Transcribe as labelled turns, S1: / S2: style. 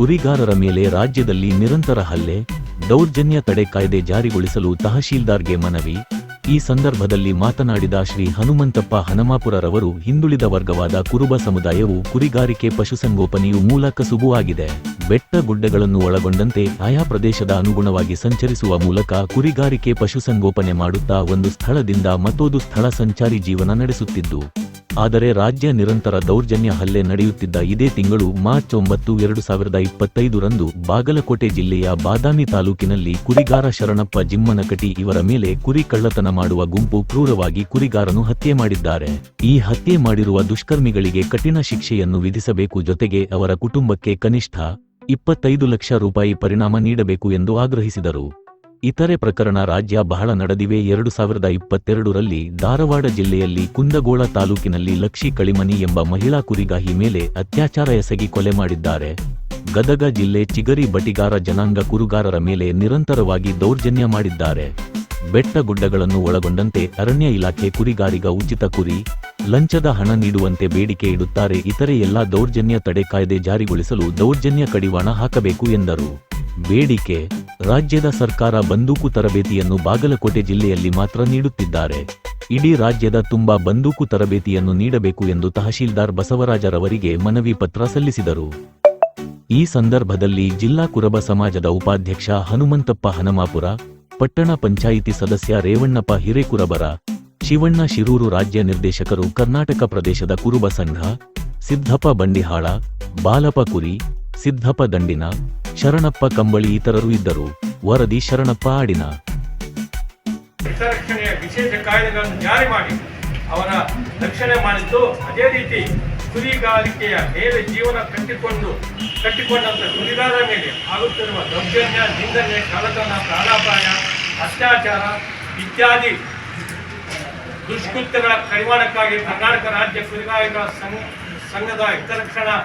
S1: ಕುರಿಗಾರರ ಮೇಲೆ ರಾಜ್ಯದಲ್ಲಿ ನಿರಂತರ ಹಲ್ಲೆ, ದೌರ್ಜನ್ಯ ತಡೆ ಕಾಯ್ದೆ ಜಾರಿಗೊಳಿಸಲು ತಹಶೀಲ್ದಾರ್ಗೆ ಮನವಿ. ಈ ಸಂದರ್ಭದಲ್ಲಿ ಮಾತನಾಡಿದ ಶ್ರೀ ಹನುಮಂತಪ್ಪ ಹನಮಾಪುರರವರು, ಹಿಂದುಳಿದ ವರ್ಗವಾದ ಕುರುಬ ಸಮುದಾಯವು ಕುರಿಗಾರಿಕೆ ಪಶುಸಂಗೋಪನೆಯು ಮೂಲ ಕಸುಬು ಆಗಿದೆ. ಬೆಟ್ಟ ಗುಡ್ಡಗಳನ್ನು ಒಳಗೊಂಡಂತೆ ಆಯಾ ಪ್ರದೇಶದ ಅನುಗುಣವಾಗಿ ಸಂಚರಿಸುವ ಮೂಲಕ ಕುರಿಗಾರಿಕೆ ಪಶುಸಂಗೋಪನೆ ಮಾಡುತ್ತಾ ಒಂದು ಸ್ಥಳದಿಂದ ಮತ್ತೊಂದು ಸ್ಥಳ ಸಂಚಾರಿ ಜೀವನ ನಡೆಸುತ್ತಿದ್ದು. ಆದರೆ ರಾಜ್ಯ ನಿರಂತರ ದೌರ್ಜನ್ಯ ಹಲ್ಲೆ ನಡೆಯುತ್ತಿದ್ದ ಇದೇ ತಿಂಗಳು ಮಾರ್ಚ್ ಒಂಬತ್ತು ಎರಡು ಸಾವಿರದ ಇಪ್ಪತ್ತೈದರಂದು ಬಾಗಲಕೋಟೆ ಜಿಲ್ಲೆಯ ಬಾದಾಮಿ ತಾಲೂಕಿನಲ್ಲಿ ಕುರಿಗಾರ ಶರಣಪ್ಪ ಜಿಮ್ಮನಕಟಿ ಇವರ ಮೇಲೆ ಕುರಿ ಕಳ್ಳತನ ಮಾಡುವ ಗುಂಪು ಕ್ರೂರವಾಗಿ ಕುರಿಗಾರನು ಹತ್ಯೆ ಮಾಡಿದ್ದಾರೆ. ಈ ಹತ್ಯೆ ಮಾಡಿರುವ ದುಷ್ಕರ್ಮಿಗಳಿಗೆ ಕಠಿಣ ಶಿಕ್ಷೆಯನ್ನು ವಿಧಿಸಬೇಕು ಜೊತೆಗೆ ಅವರ ಕುಟುಂಬಕ್ಕೆ ಕನಿಷ್ಠ ಇಪ್ಪತ್ತೈದು ಲಕ್ಷ ರೂಪಾಯಿ ಪರಿಣಾಮ ನೀಡಬೇಕು ಎಂದು ಆಗ್ರಹಿಸಿದರು. ಇತರೆ ಪ್ರಕರಣ ರಾಜ್ಯ ಬಹಳ ನಡೆದಿವೆ. ಎರಡು ಸಾವಿರದ ಇಪ್ಪತ್ತೆರಡರಲ್ಲಿ ಧಾರವಾಡ ಜಿಲ್ಲೆಯಲ್ಲಿ ಕುಂದಗೋಳ ತಾಲೂಕಿನಲ್ಲಿ ಲಕ್ಷಿ ಕಳಿಮನಿ ಎಂಬ ಮಹಿಳಾ ಕುರಿಗಾಹಿ ಮೇಲೆ ಅತ್ಯಾಚಾರ ಎಸಗಿ ಕೊಲೆ ಮಾಡಿದ್ದಾರೆ. ಗದಗ ಜಿಲ್ಲೆ ಚಿಗರಿ ಬಟಿಗಾರ ಜನಾಂಗ ಕುರುಗಾರರ ಮೇಲೆ ನಿರಂತರವಾಗಿ ದೌರ್ಜನ್ಯ ಮಾಡಿದ್ದಾರೆ. ಬೆಟ್ಟ ಗುಡ್ಡಗಳನ್ನು ಒಳಗೊಂಡಂತೆ ಅರಣ್ಯ ಇಲಾಖೆ ಕುರಿಗಾರಿಗ ಉಚಿತ ಕುರಿ, ಲಂಚದ ಹಣ ನೀಡುವಂತೆ ಬೇಡಿಕೆ ಇಡುತ್ತಾರೆ. ಇತರೆ ಎಲ್ಲಾ ದೌರ್ಜನ್ಯ ತಡೆ ಕಾಯ್ದೆ ಜಾರಿಗೊಳಿಸಲು ದೌರ್ಜನ್ಯ ಕಡಿವಾಣ ಹಾಕಬೇಕು ಎಂದರು. ಬೇಡಿಕೆ ರಾಜ್ಯದ ಸರ್ಕಾರ ಬಂದೂಕು ತರಬೇತಿಯನ್ನು ಬಾಗಲಕೋಟೆ ಜಿಲ್ಲೆಯಲ್ಲಿ ಮಾತ್ರ ನೀಡುತ್ತಿದ್ದಾರೆ. ಇಡೀ ರಾಜ್ಯದ ತುಂಬಾ ಬಂದೂಕು ತರಬೇತಿಯನ್ನು ನೀಡಬೇಕು ಎಂದು ತಹಶೀಲ್ದಾರ್ ಬಸವರಾಜರವರಿಗೆ ಮನವಿ ಪತ್ರ ಸಲ್ಲಿಸಿದರು. ಈ ಸಂದರ್ಭದಲ್ಲಿ ಜಿಲ್ಲಾ ಕುರಬ ಸಮಾಜದ ಉಪಾಧ್ಯಕ್ಷ ಹನುಮಂತಪ್ಪ ಹನಮಾಪುರ, ಪಟ್ಟಣ ಪಂಚಾಯಿತಿ ಸದಸ್ಯ ರೇವಣ್ಣಪ್ಪ ಹಿರೇಕುರಬರ, ಶಿವಣ್ಣ ಶಿರೂರು ರಾಜ್ಯ ನಿರ್ದೇಶಕರು ಕರ್ನಾಟಕ ಪ್ರದೇಶದ ಕುರುಬ ಸಂಘ, ಸಿದ್ದಪ್ಪ ಬಂಡಿಹಾಳ ಬಾಲಪ ಕುರಿ ಸಿದ್ದಪ್ಪ ದಂಡಿನ ಶರಣಪ್ಪ ಕಂಬಳಿ ಇತರರು ಇದ್ದರು. ವರದಿ ಶರಣಪ್ಪ ಆಡಿನ
S2: ಹಿತರಕ್ಷಣೆಯ ವಿಶೇಷ ಕಾಯ್ದೆಗಳನ್ನು ಜಾರಿ ಮಾಡಿ. ಅವರ ರಕ್ಷಣೆ ಮಾಡಿದ್ದು ಅದೇ ರೀತಿ ಕುರಿಗಾರಿಕೆಯ ಮೇಲೆ ಜೀವನ ಕಟ್ಟಿಕೊಂಡು, ಕಟ್ಟಿಕೊಂಡಂತ ಕುರಿಗಾರರ ಮೇಲೆ ಆಗುತ್ತಿರುವ ದೌರ್ಜನ್ಯ, ನಿಂದನೆ ಕಳತನ ಪ್ರಾಣಾಪಾಯ ಅತ್ಯಾಚಾರ ಇತ್ಯಾದಿ ದುಷ್ಕೃತ್ಯಗಳ ಕಡಿವಾಣಕ್ಕಾಗಿ ಕರ್ನಾಟಕ ರಾಜ್ಯ ಕುರಿಗಾರಿಕ ಸಂಘ, ಸಂಘದ ಹಿತರಕ್ಷಣಾ